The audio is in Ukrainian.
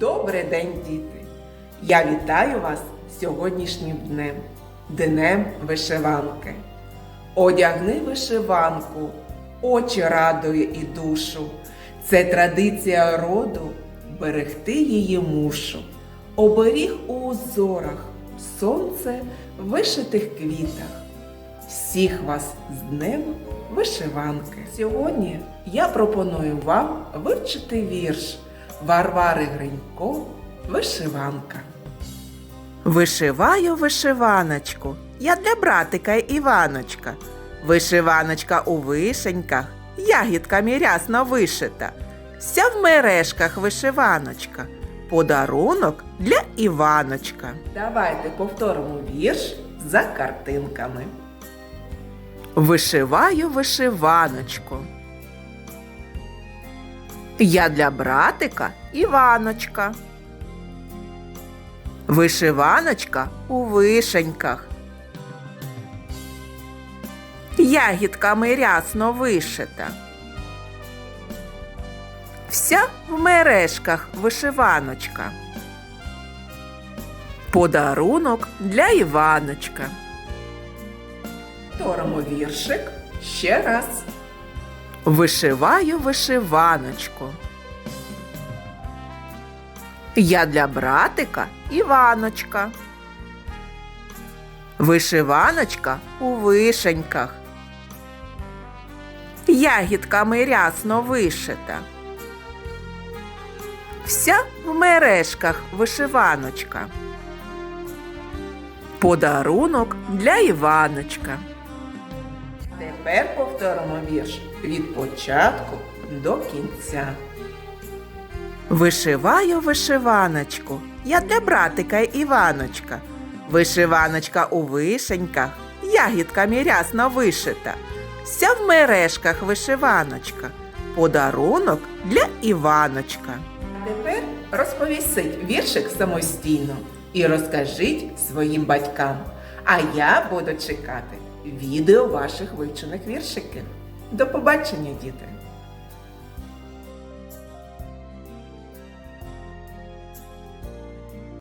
Добрий день, діти! Я вітаю вас сьогоднішнім днем, днем вишиванки. Одягни вишиванку, очі радує і душу. Це традиція роду, берегти її мушу. Оберіг у узорах, сонце в вишитих квітах. Всіх вас з днем вишиванки. Сьогодні я пропоную вам вивчити вірш Варвари Гринько Вишиванка. Вишиваю вишиваночку, я для братика Іваночка. Вишиваночка у вишеньках, ягідками рясно вишита. Вся в мережках вишиваночка. Подарунок для Іваночка. Давайте повторимо вірш за картинками. Вишиваю вишиваночку. Я для братика Іваночка. Вишиваночка у вишеньках. Ягідками рясно вишита. Вся в мережках вишиваночка. Подарунок для Іваночка. Повторимо віршик ще раз. Вишиваю вишиваночку. Я для братика Іваночка. Вишиваночка у вишеньках. Ягідками рясно вишита. Вся в мережках вишиваночка. Подарунок для Іваночка. Тепер повторимо вірш від початку до кінця. Вишиваю вишиваночку, я для братика Іваночка. Вишиваночка у вишеньках, ягідками рясно вишита. Вся в мережках вишиваночка. Подарунок для Іваночка. Тепер розповісіть віршик самостійно і розкажіть своїм батькам. А я буду чекати відео ваших вивчених віршиків. До побачення, діти!